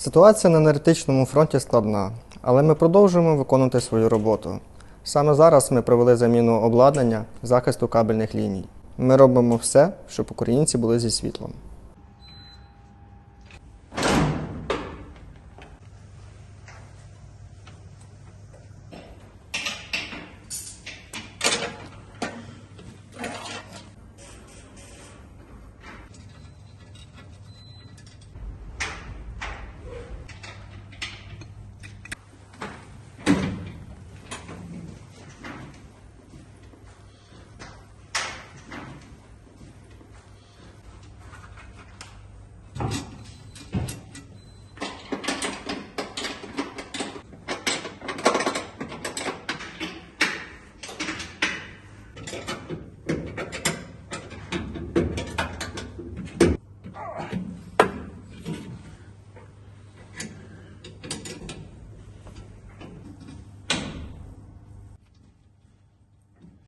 Ситуація на енергетичному фронті складна, але ми продовжуємо виконувати свою роботу. Саме зараз ми провели заміну обладнання захисту кабельних ліній. Ми робимо все, щоб українці були зі світлом.